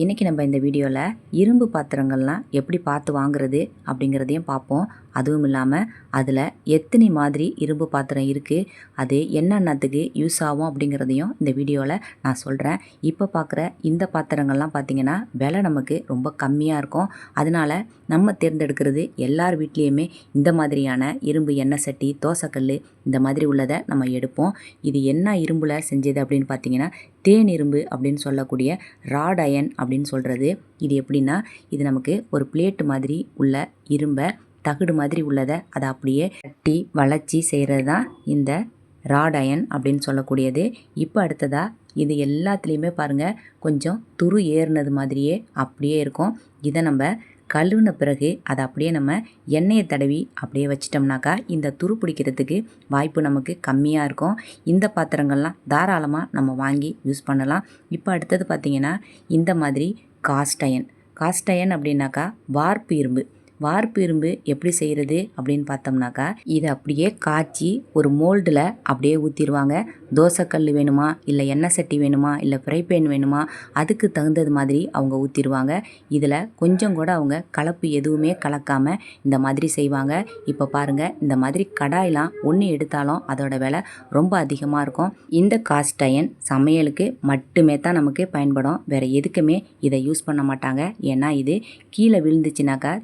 இன்றைக்கி நம்ம இந்த வீடியோவில் இரும்பு பாத்திரங்கள்லாம் எப்படி பார்த்து வாங்குறது அப்படிங்கிறதையும் பார்ப்போம். அதுவும் இல்லாமல் அதில் எத்தனை மாதிரி இரும்பு பாத்திரம் இருக்குது அது என்னென்னத்துக்கு யூஸ் ஆகும் அப்படிங்கிறதையும் இந்த வீடியோவில் நான் சொல்கிறேன் இப்போ பார்க்குற இந்த பாத்திரங்கள்லாம் பார்த்திங்கன்னா விலை நமக்கு ரொம்ப கம்மியாக இருக்கும். அதனால் நம்ம தேர்ந்தெடுக்கிறது எல்லார் வீட்லேயுமே இந்த மாதிரியான இரும்பு எண்ணெய் சட்டி தோசைக்கல் இந்த மாதிரி உள்ளதை நம்ம எடுப்போம். இது என்ன இரும்பில் செஞ்சது அப்படின்னு பார்த்தீங்கன்னா தேன் இரும்பு அப்படின்னு சொல்லக்கூடிய ராட் அயன் அப்படின்னு சொல்கிறது இது எப்படின்னா இது நமக்கு ஒரு பிளேட்டு மாதிரி உள்ள இரும்பை தகுடு மாதிரி உள்ளதை அதை அப்படியே கட்டி வளைச்சி செய்கிறது தான் இந்த ராட் அயன் அப்படின்னு சொல்லக்கூடியது. இப்போ அடுத்ததாக இது எல்லாத்துலேயுமே பாருங்கள் கொஞ்சம் துரு ஏறினது மாதிரியே அப்படியே இருக்கும். இதை நம்ம கழுவின பிறகு அதை அப்படியே நம்ம எண்ணெயை தடவி அப்படியே வச்சிட்டோம்னாக்கா இந்த துரு பிடிக்கிறதுக்கு வாய்ப்பு நமக்கு கம்மியாக இருக்கும். இந்த பாத்திரங்கள்லாம் தாராளமாக நம்ம வாங்கி யூஸ் பண்ணலாம். இப்போ அடுத்தது பார்த்திங்கன்னா இந்த மாதிரி காஸ்டயன் காஸ்டயன் அப்படின்னாக்கா வார்ப்பு இரும்பு. வார்ப்பிரும்பு எப்படி செய்கிறது அப்படின்னு பார்த்தோம்னாக்கா இதை அப்படியே காய்ச்சி ஒரு மோல்டில் அப்படியே ஊற்றிடுவாங்க தோசைக்கல் வேணுமா? இல்லை எண்ணெய் சட்டி வேணுமா? இல்லை ஃப்ரை பேன் வேணுமா? அதுக்கு தகுந்தது மாதிரி அவங்க ஊற்றிடுவாங்க இதில் கொஞ்சம் கூட அவங்க கலப்பு எதுவுமே கலக்காமல் இந்த மாதிரி செய்வாங்க. இப்போ பாருங்கள் இந்த மாதிரி கடாயெலாம் ஒன்று எடுத்தாலும் அதோட விலை ரொம்ப அதிகமாக இருக்கும். இந்த காஸ்ட் அயன் சமையலுக்கு மட்டுமே தான் நமக்கு பயன்படும். வேறு எதுக்குமே இதை யூஸ் பண்ண மாட்டாங்க. ஏன்னா இது கீழே விழுந்துச்சுனாக்கா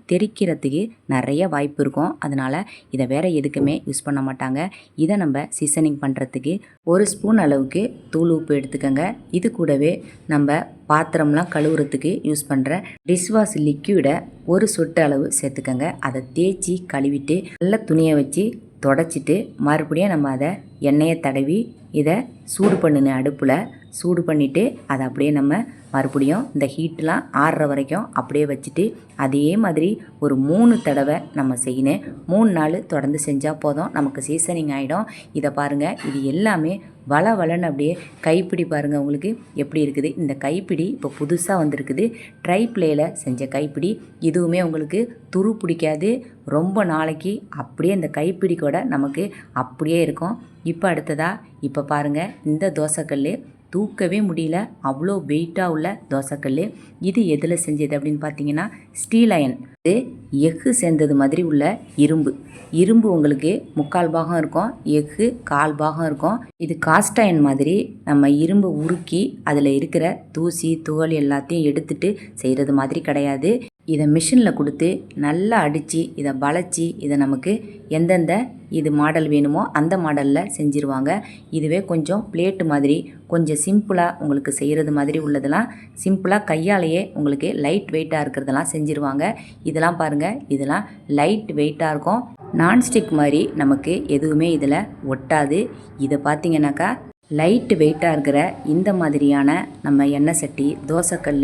தெறிக்கிறதுக்கு நிறைய வாய்ப்பு இருக்கும். அதனால் இதை வேறு எதுக்குமே யூஸ் பண்ண மாட்டாங்க. இதை நம்ம சீசனிங் பண்ணுறதுக்கு ஒரு ஸ்பூன் அளவுக்கு தூள் உப்பு எடுத்துக்கோங்க. இது கூடவே நம்ம பாத்திரம்லாம் கழுவுறதுக்கு யூஸ் பண்ணுற டிஷ்வாஷ் லிக்யூடை ஒரு சொட்டு அளவு சேர்த்துக்கோங்க. அதை தேய்ச்சி கழுவிட்டு நல்ல துணியை வச்சு தொடச்சிட்டு மறுபடியும் நம்ம அதை எண்ணெயை தடவி இதை சூடு பண்ணின அடுப்பில் சூடு பண்ணிவிட்டு அதை அப்படியே நம்ம மறுபடியும் இந்த ஹீட்டெலாம் ஆறுற வரைக்கும் அப்படியே வச்சுட்டு அதே மாதிரி ஒரு மூணு தடவை நம்ம செய்யணும். மூணு நாள் தொடர்ந்து செஞ்சால் போதும். நமக்கு சீசனிங் ஆகிடும் இதை பாருங்கள் இது எல்லாமே வள வளன்னு அப்படியே கைப்பிடி பாருங்கள் உங்களுக்கு எப்படி இருக்குது. இந்த கைப்பிடி இப்போ புதுசாக வந்திருக்குது. ட்ரை பிளேயில் செஞ்ச கைப்பிடி. இதுவுமே உங்களுக்கு துரு பிடிக்காது. ரொம்ப நாளைக்கு அப்படியே இந்த கைப்பிடி கூட நமக்கு அப்படியே இருக்கும். இப்போ அடுத்ததாக இப்போ பாருங்கள் இந்த தோசைக்கல் தூக்கவே முடியல. அவ்வளோ வெயிட்டாக உள்ள தோசைக்கல் இது எதில் செஞ்சது அப்படின்னு பார்த்தீங்கன்னா ஸ்டீல் அயன் இது எஃகு சேர்ந்தது மாதிரி உள்ள இரும்பு. இரும்பு உங்களுக்கு முக்கால் பாகம் இருக்கும். எஃகு கால் பாகம் இருக்கும். இது காஸ்ட் அயன் மாதிரி நம்ம இரும்பு உருக்கி அதில் இருக்கிற தூசி துகள் எல்லாத்தையும் எடுத்துட்டு செய்கிறது மாதிரி கிடையாது. இதை மிஷினில் கொடுத்து நல்லா அடித்து இதை வளைச்சி இதை நமக்கு எந்தெந்த இது மாடல் வேணுமோ அந்த மாடலில் செஞ்சுருவாங்க. இதுவே கொஞ்சம் பிளேட்டு மாதிரி கொஞ்சம் சிம்பிளாக உங்களுக்கு செய்கிறது மாதிரி உள்ளதெல்லாம் சிம்பிளாக கையாலேயே உங்களுக்கு லைட் வெயிட்டாக இருக்கிறதெல்லாம் செஞ்சுருவாங்க. இதெல்லாம் பாருங்கள் இதெல்லாம் லைட் வெயிட்டாக இருக்கும். நான்ஸ்டிக் மாதிரி நமக்கு எதுவுமே இதில் ஒட்டாது. இதை பார்த்தீங்கன்னாக்கா லைட்டு வெயிட்டாக இருக்கிற இந்த மாதிரியான நம்ம எண்ணெய் சட்டி தோசைக்கல்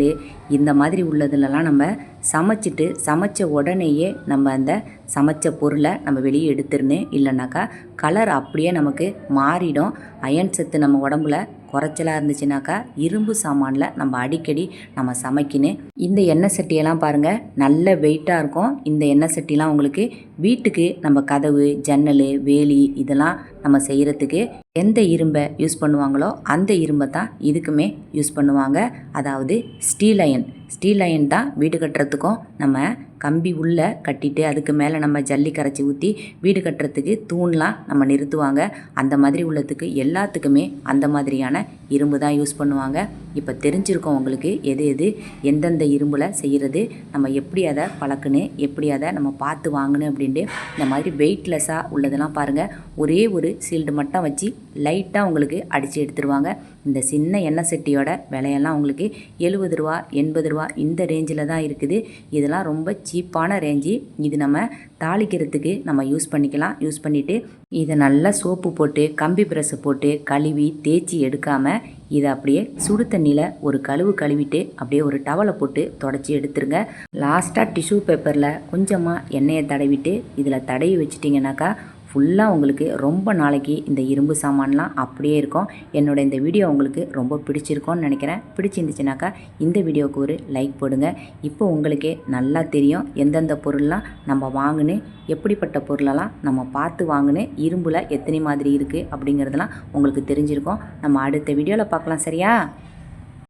இந்த மாதிரி உள்ளதுலலாம் நம்ம சமைச்சிட்டு சமைச்ச உடனேயே நம்ம அந்த சமைச்ச பொருளை நம்ம வெளியே எடுத்துருணும் இல்லைனாக்கா கலர் அப்படியே நமக்கு மாறிடும். அயன் சத்து நம்ம உடம்புல குறைச்சலாக இருந்துச்சுனாக்கா இரும்பு சாமானில் நம்ம அடிக்கடி நம்ம சமைக்கணும். இந்த எண்ணெய் சட்டியெல்லாம் பாருங்கள் நல்ல வெயிட்டாக இருக்கும். இந்த எண்ணெய் சட்டிலாம் உங்களுக்கு வீட்டுக்கு நம்ம கதவு ஜன்னல் வேலி இதெல்லாம் நம்ம செய்கிறதுக்கு எந்த இரும்பை யூஸ் பண்ணுவாங்களோ அந்த இரும்பை தான் இதுக்குமே யூஸ் பண்ணுவாங்க. அதாவது steel iron Amen. Steel iron தான் வீடு கட்டுறதுக்கும் நம்ம கம்பி உள்ளே கட்டிட்டு அதுக்கு மேலே நம்ம ஜல்லி கரைச்சி ஊற்றி வீடு கட்டுறதுக்கு தூண்லாம் நம்ம நிறுத்துவாங்க. அந்த மாதிரி உள்ளதுக்கு எல்லாத்துக்குமே அந்த மாதிரியான இரும்பு தான் யூஸ் பண்ணுவாங்க. இப்போ தெரிஞ்சிருக்கோம் உங்களுக்கு எது எது எந்தெந்த இரும்பில் செய்கிறது நம்ம எப்படி அதை பழக்கணும் எப்படி அதை நம்ம பார்த்து வாங்கணும் அப்படின்ட்டு இந்த மாதிரி வெயிட்லெஸ்ஸாக உள்ளதெல்லாம் பாருங்கள் ஒரே ஒரு சீல்டு மட்டும் வச்சு லைட்டாக உங்களுக்கு அடித்து எடுத்துருவாங்க. இந்த சின்ன எண்ணெய் சட்டியோட விலையெல்லாம் உங்களுக்கு எழுபது ரூபா எண்பது ரூபா ரூபா இந்த ரேஞ்சில் தான் இருக்குது. இதெல்லாம் ரொம்ப சீப்பான ரேஞ்சு இது நம்ம தாளிக்கிறதுக்கு நம்ம யூஸ் பண்ணிக்கலாம். யூஸ் பண்ணிவிட்டு இதை நல்லா சோப்பு போட்டு கம்பி பிரஷை போட்டு கழுவி தேய்ச்சி எடுக்காமல் இதை அப்படியே சுடு தண்ணியில் ஒரு கழுவு கழுவிட்டு அப்படியே ஒரு டவலை போட்டு தொடச்சி எடுத்துருங்க. லாஸ்ட்டாக டிஷ்யூ பேப்பரில் கொஞ்சமாக எண்ணெயை தடவிட்டு இதில் தடவி வச்சிட்டிங்கனாக்கா ஃபுல்லாக உங்களுக்கு ரொம்ப நாளைக்கு இந்த இரும்பு சாமான்லாம் அப்படியே இருக்கும். என்னோட இந்த வீடியோ உங்களுக்கு ரொம்ப பிடிச்சிருக்கோன்னு நினைக்கிறேன். பிடிச்சிருந்துச்சுனாக்கா இந்த வீடியோவுக்கு ஒரு லைக் போடுங்க. இப்போ உங்களுக்கே நல்லா தெரியும் எந்தெந்த பொருள்லாம் நம்ம வாங்கினு எப்படிப்பட்ட பொருளெல்லாம் நம்ம பார்த்து வாங்கினு இரும்பில் எத்தனை மாதிரி இருக்குது அப்படிங்கிறதெல்லாம் உங்களுக்கு தெரிஞ்சிருக்கும். நம்ம அடுத்த வீடியோவில் பார்க்கலாம் சரியா?